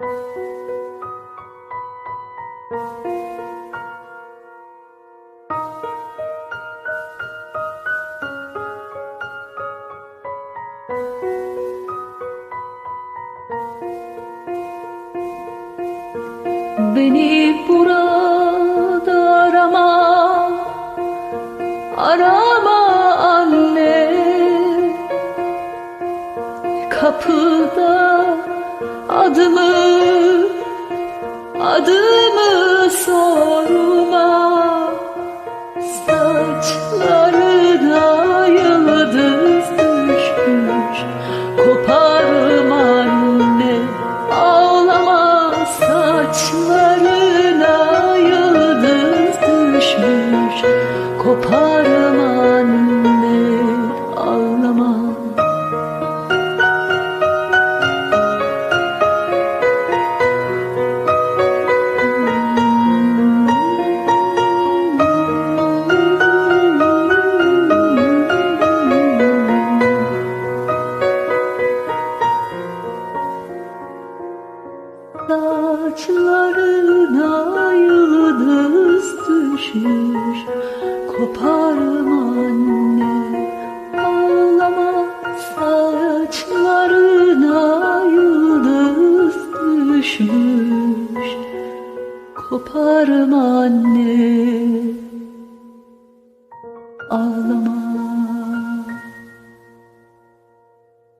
Beni burada arama, arama anne. Kapıda adımı Adımı sorma. Saçlarına yıldız düşmüş. Koparım anne Ağlama. Saçlarına yıldız düşmüş. Koparım Saçlarına yıldız düşmüş Koparım anne Ağlama saçlarına yıldız düşmüş Koparım anne Ağlama